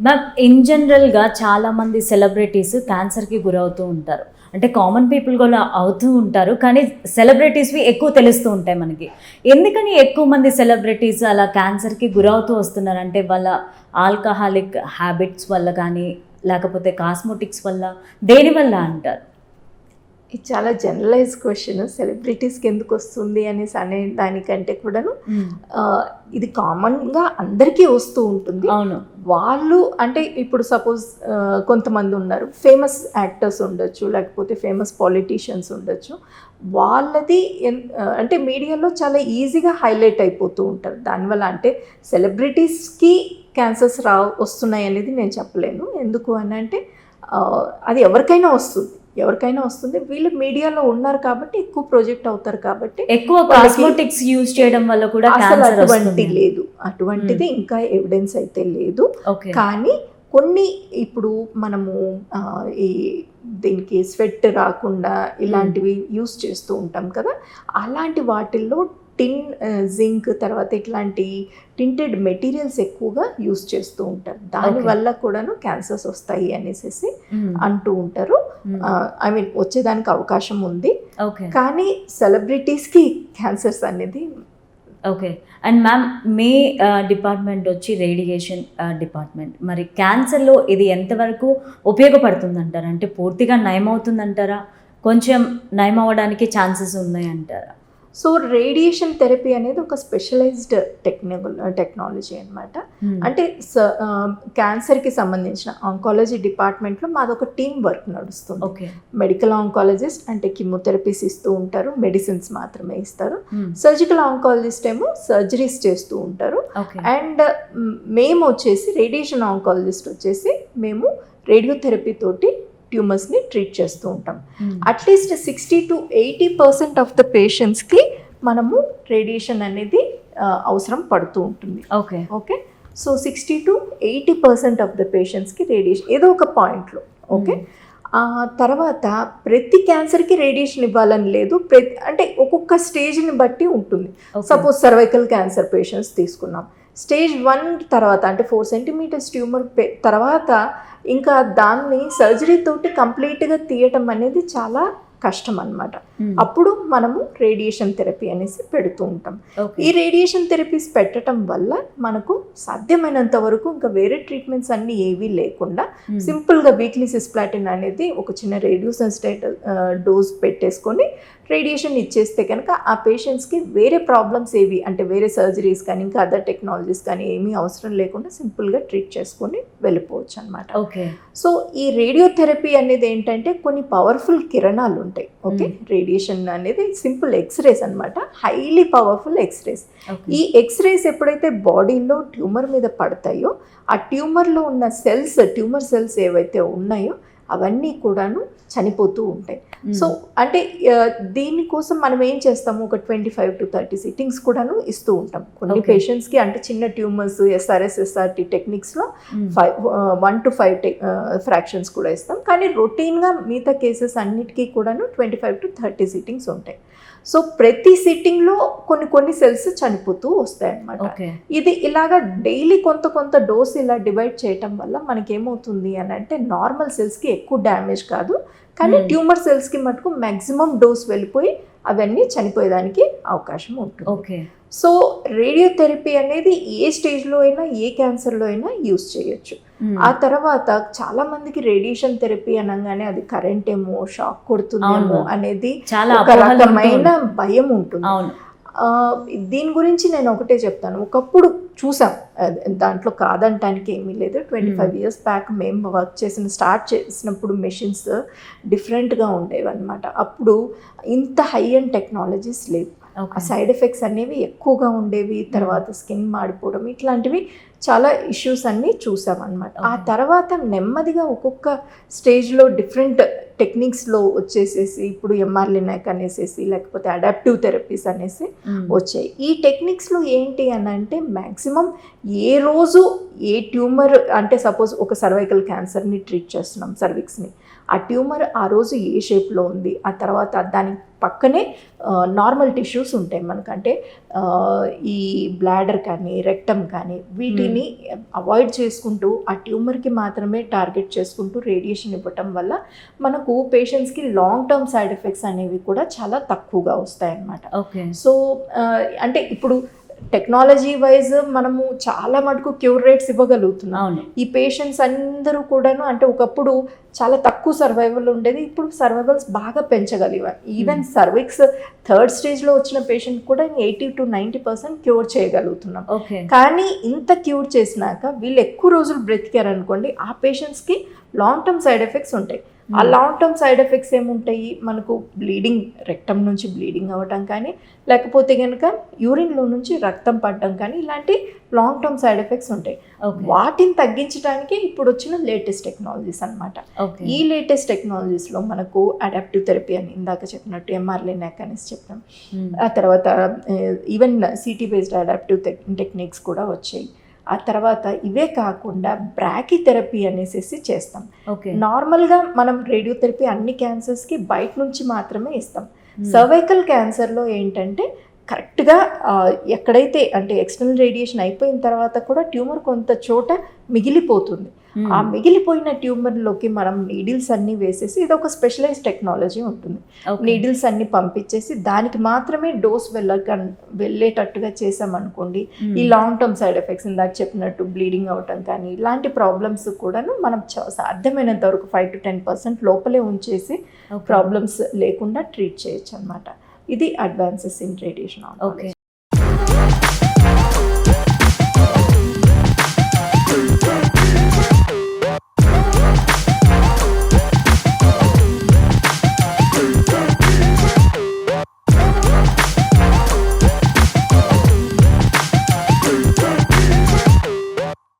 Ma'am in జనరల్గా చాలామంది celebrities క్యాన్సర్కి గురవుతూ ఉంటారు. అంటే కామన్ పీపుల్ కూడా అవుతూ ఉంటారు కానీ సెలబ్రిటీస్వి ఎక్కువ తెలుస్తూ ఉంటాయి మనకి. ఎందుకని ఎక్కువ మంది సెలబ్రిటీస్ అలా క్యాన్సర్కి గురవుతూ వస్తున్నారు అంటే వాళ్ళ ఆల్కహాలిక్ హ్యాబిట్స్ వల్ల కానీ లేకపోతే కాస్మోటిక్స్ వల్ల దేని వల్ల అంటారు? ఇది చాలా జనరలైజ్ క్వశ్చన్ సెలబ్రిటీస్కి ఎందుకు వస్తుంది అనేసి అనే దానికంటే కూడాను ఆ, ఇది కామన్గా అందరికీ వస్తూ ఉంటుంది. అవును. వాళ్ళు అంటే ఇప్పుడు సపోజ్ కొంతమంది ఉన్నారు. ఫేమస్ యాక్టర్స్ ఉండొచ్చు లేకపోతే ఫేమస్ పాలిటీషియన్స్ ఉండొచ్చు. వాళ్ళది అంటే మీడియాలో చాలా ఈజీగా హైలైట్ అయిపోతూ ఉంటారు. దానివల్ల అంటే సెలబ్రిటీస్కి క్యాన్సర్స్ రా వస్తున్నాయి అనేది నేను చెప్పలేను. ఎందుకు అని అంటే అది ఎవరికైనా వస్తుంది. ఎవరికైనా వస్తుంది. వీళ్ళు మీడియాలో ఉన్నారు కాబట్టి ఎక్కువ ప్రొజెక్ట్ అవుతారు కాబట్టి ఎక్కువ కాస్మోటిక్స్ యూజ్ చేయడం వల్ల కూడా అటువంటి లేదు. అటువంటిది ఇంకా ఎవిడెన్స్ అయితే లేదు. కానీ కొన్ని ఇప్పుడు మనము ఈ దీనికి స్వెట్ రాకుండా ఇలాంటివి యూస్ చేస్తూ ఉంటాం కదా. అలాంటి వాటిల్లో టిన్ జింక్ తర్వాత ఇట్లాంటి టింటెడ్ మెటీరియల్స్ ఎక్కువగా యూస్ చేస్తూ ఉంటారు దానివల్ల కూడాను క్యాన్సర్స్ వస్తాయి అనేసి అంటూ ఉంటారు. ఐ మీన్ వచ్చేదానికి అవకాశం ఉంది. ఓకే కానీ సెలబ్రిటీస్కి క్యాన్సర్స్ అనేది ఓకే అండ్ మ్యామ్ మీ డిపార్ట్మెంట్ వచ్చి రేడియేషన్ డిపార్ట్మెంట్. మరి క్యాన్సర్లో ఇది ఎంతవరకు ఉపయోగపడుతుందంటారా? అంటే పూర్తిగా నయం అవుతుందంటారా కొంచెం నయం అవ్వడానికి ఛాన్సెస్ ఉన్నాయంటారా? సో రేడియేషన్ థెరపీ అనేది ఒక స్పెషలైజ్డ్ టెక్నికల్ టెక్నాలజీ అనమాట అంటే స- ఆ, క్యాన్సర్కి సంబంధించిన ఆంకాలజీ డిపార్ట్మెంట్లో మాది ఒక టీం వర్క్ నడుస్తుంది. ఓకే. మెడికల్ ఆంకాలజిస్ట్ అంటే కిమోథెరపీస్ ఇస్తూ ఉంటారు మెడిసిన్స్ మాత్రమే ఇస్తారు. సర్జికల్ ఆంకాలజిస్ట్ ఏమో సర్జరీస్ చేస్తూ ఉంటారు. అండ్ మేము వచ్చేసి రేడియేషన్ ఆంకాలజిస్ట్ వచ్చేసి మేము రేడియోథెరపీ తోటి ట్యూమర్స్ని ట్రీట్ చేస్తూ ఉంటాం. At least sixty to eighty percent of the పేషెంట్స్కి మనము రేడియేషన్ అనేది అవసరం పడుతూ ఉంటుంది. Okay okay so sixty to eighty percent of the పేషెంట్స్కి రేడియేషన్ ఏదో ఒక పాయింట్లో ఓకే ఆ తర్వాత ప్రతి క్యాన్సర్కి రేడియేషన్ ఇవ్వాలని లేదు. ప్రతి అంటే ఒక్కొక్క స్టేజ్ని బట్టి ఉంటుంది. సపోజ్ సర్వైకల్ క్యాన్సర్ పేషెంట్స్ తీసుకున్నాం. స్టేజ్ వన్ తర్వాత అంటే ఫోర్ సెంటీమీటర్స్ ట్యూమర్ తర్వాత ఇంకా దాన్ని సర్జరీ తోటి కంప్లీట్గా తీయటం అనేది చాలా కష్టం అన్నమాట అప్పుడు మనము రేడియేషన్ థెరపీ అనేసి పెడుతూ ఉంటాం. ఈ రేడియేషన్ థెరపీస్ పెట్టడం వల్ల మనకు సాధ్యమైనంత వరకు ఇంకా వేరే ట్రీట్మెంట్స్ అన్ని ఏవీ లేకుండా సింపుల్గా వీక్లీ సిస్ప్లాటిన్ అనేది ఒక చిన్న రేడియో సెన్సిటైట్ డోస్ పెట్టేసుకొని రేడియేషన్ ఇచ్చేస్తే కనుక ఆ పేషెంట్స్కి వేరే ప్రాబ్లమ్స్ ఏవి అంటే వేరే సర్జరీస్ కానీ ఇంకా అదర్ టెక్నాలజీస్ కానీ ఏమీ అవసరం లేకుండా సింపుల్గా ట్రీట్ చేసుకొని వెళ్ళిపోవచ్చు అనమాట ఓకే. సో ఈ రేడియోథెరపీ అనేది ఏంటంటే కొన్ని పవర్ఫుల్ కిరణాలు ఉంటాయి. ఓకే? రేడియేషన్ అనేది సింపుల్ ఎక్స్రేస్ అన్నమాట. హైలీ పవర్ఫుల్ ఎక్స్రేస్ ఈ ఎక్స్రేస్ ఎప్పుడైతే బాడీలో ట్యూమర్ మీద పడతాయో ఆ ట్యూమర్లో ఉన్న సెల్స్ ట్యూమర్ సెల్స్ ఏవైతే ఉన్నాయో అవన్నీ కూడాను చనిపోతూ ఉంటాయి. సో అంటే దీనికోసం మనం ఏం చేస్తాము? ఒక twenty five to thirty sittings కూడాను ఇస్తూ ఉంటాం. కొన్ని. పేషెంట్స్కి అంటే చిన్న tumours SRS SRT టెక్నిక్స్లో five one to five fractions కూడా ఇస్తాం. కానీ రొటీన్గా మిగతా కేసెస్ అన్నిటికీ కూడాను twenty five to thirty sittings ఉంటాయి. సో ప్రతి సిట్టింగ్లో కొన్ని కొన్ని సెల్స్ చనిపోతూ వస్తాయి అన్నమాట ఓకే. ఇది ఇలాగా డైలీ కొంత కొంత డోస్ ఇలా డివైడ్ చేయటం వల్ల మనకి ఏమవుతుంది అని అంటే నార్మల్ సెల్స్కి ఎక్కువ డ్యామేజ్ కాదు. కానీ Hmm. ట్యూమర్ సెల్స్కి మటుకు మ్యాక్సిమం డోస్ వెళ్ళిపోయి అవన్నీ చనిపోయేదానికి అవకాశం ఉంటుంది. ఓకే. సో రేడియోథెరపీ అనేది ఏ స్టేజ్లో అయినా ఏ క్యాన్సర్లో అయినా యూస్ చేయొచ్చు. ఆ తర్వాత చాలా మందికి రేడియేషన్ థెరపీ అనగానే అది కరెంట్ ఏమో షాక్ కొడుతుందేమో. అనేది చాలా ఒక రకమైన. భయం ఉంటుంది. దీని గురించి నేను ఒకటే చెప్తాను. ఒకప్పుడు చూసాం. దాంట్లో కాదంటానికి ఏమీ లేదు. ట్వంటీ ఫైవ్ ఇయర్స్ బ్యాక్ మేము వర్క్ చేసిన స్టార్ట్ చేసినప్పుడు మెషిన్స్ డిఫరెంట్గా ఉండేవి అనమాట అప్పుడు ఇంత హై అండ్ టెక్నాలజీస్ లేవు. సైడ్ ఎఫెక్ట్స్ అనేవి ఎక్కువగా ఉండేవి తర్వాత స్కిన్ మాడిపోవడం ఇట్లాంటివి చాలా ఇష్యూస్ అన్నీ చూసామన్నమాట. ఆ. తర్వాత నెమ్మదిగా ఒక్కొక్క స్టేజ్లో డిఫరెంట్ టెక్నిక్స్లో వచ్చేసేసి ఇప్పుడు ఎంఆర్ లినాక్ అనేసేసి లేకపోతే అడాప్టివ్ థెరపీస్ అనేసి వచ్చాయి. ఈ టెక్నిక్స్లో ఏంటి అని అంటే మ్యాక్సిమం ఏ రోజు ఏ ట్యూమర్ అంటే సపోజ్ ఒక సర్వైకల్ క్యాన్సర్ని ట్రీట్ చేస్తున్నాం సర్విక్స్ని ఆ ట్యూమర్ ఆ రోజు ఏ షేప్లో ఉంది? ఆ తర్వాత దాని పక్కనే నార్మల్ టిష్యూస్ ఉంటాయి మనకంటే ఈ బ్లాడర్ కానీ రెక్టమ్ కానీ వీటిని అవాయిడ్ చేసుకుంటూ ఆ ట్యూమర్కి మాత్రమే టార్గెట్ చేసుకుంటూ రేడియేషన్ ఇవ్వటం వల్ల మనకు పేషెంట్స్కి లాంగ్ టర్మ్ సైడ్ ఎఫెక్ట్స్ అనేవి కూడా చాలా తక్కువగా వస్తాయి అన్నమాట ఓకే. సో అంటే ఇప్పుడు టెక్నాలజీ వైజ్ మనము చాలా మటుకు క్యూర్ రేట్స్ ఇవ్వగలుగుతున్నాం. ఈ పేషెంట్స్ అందరూ కూడాను అంటే ఒకప్పుడు చాలా తక్కువ సర్వైవల్ ఉండేది. ఇప్పుడు సర్వైవల్స్ బాగా పెంచగలిగా. ఈవెన్ సర్విక్స్ థర్డ్ స్టేజ్లో వచ్చిన పేషెంట్ కూడా eighty to ninety percent cure చేయగలుగుతున్నాం. కానీ ఇంత క్యూర్ చేసినాక వీళ్ళు ఎక్కువ రోజులు బ్రతికారు అనుకోండి ఆ పేషెంట్స్కి లాంగ్ టర్మ్ సైడ్ ఎఫెక్ట్స్ ఉంటాయి. ఆ లాంగ్ టర్మ్ సైడ్ ఎఫెక్ట్స్ ఏముంటాయి? మనకు బ్లీడింగ్ రెక్టమ్ నుంచి బ్లీడింగ్ అవ్వటం కానీ లేకపోతే కనుక యూరిన్లో నుంచి రక్తం పడడం కానీ ఇలాంటి లాంగ్ టర్మ్ సైడ్ ఎఫెక్ట్స్ ఉంటాయి. వాటిని తగ్గించడానికి ఇప్పుడు వచ్చిన లేటెస్ట్ టెక్నాలజీస్ అన్నమాట. ఓకే ఈ లేటెస్ట్ టెక్నాలజీస్లో మనకు అడాప్టివ్ థెరపీ అని ఇందాక చెప్పినట్టు ఎంఆర్లే నెక్ అనేసి చెప్పాం. మ్మ్. ఆ తర్వాత even CT based adaptive techniques కూడా వచ్చాయి. ఆ తర్వాత ఇవే కాకుండా బ్రాకీ థెరపీ అనేసి చేస్తాం ఓకే నార్మల్గా మనం రేడియోథెరపీ అన్ని క్యాన్సర్స్కి బయట నుంచి మాత్రమే ఇస్తాం మ్మ్. సర్వైకల్ క్యాన్సర్లో ఏంటంటే కరెక్ట్గా ఎక్కడైతే అంటే ఎక్స్టర్నల్ రేడియేషన్ అయిపోయిన తర్వాత కూడా ట్యూమర్ కొంత చోట మిగిలిపోతుంది. ఆ మిగిలిపోయిన ట్యూమర్లోకి మనం నీడిల్స్ అన్నీ వేసేసి ఇది ఒక స్పెషలైజ్ టెక్నాలజీ ఉంటుంది. నీడిల్స్ అన్ని పంపించేసి దానికి మాత్రమే డోస్ వెళ్ళక వెళ్ళేటట్టుగా చేసామనుకోండి మ్మ్. ఈ లాంగ్ టర్మ్ సైడ్ ఎఫెక్ట్స్ ఇందాక చెప్పినట్టు బ్లీడింగ్ అవటం కానీ ఇలాంటి ప్రాబ్లమ్స్ కూడాను మనం సాధ్యమైనంత వరకు ఫైవ్ టు టెన్ పర్సెంట్ లోపలే ఉంచేసి. ప్రాబ్లమ్స్ లేకుండా ట్రీట్ చేయొచ్చు అనమాట ఇది అడ్వాన్సెస్ ఇన్ రేడియేషన్ ఓకే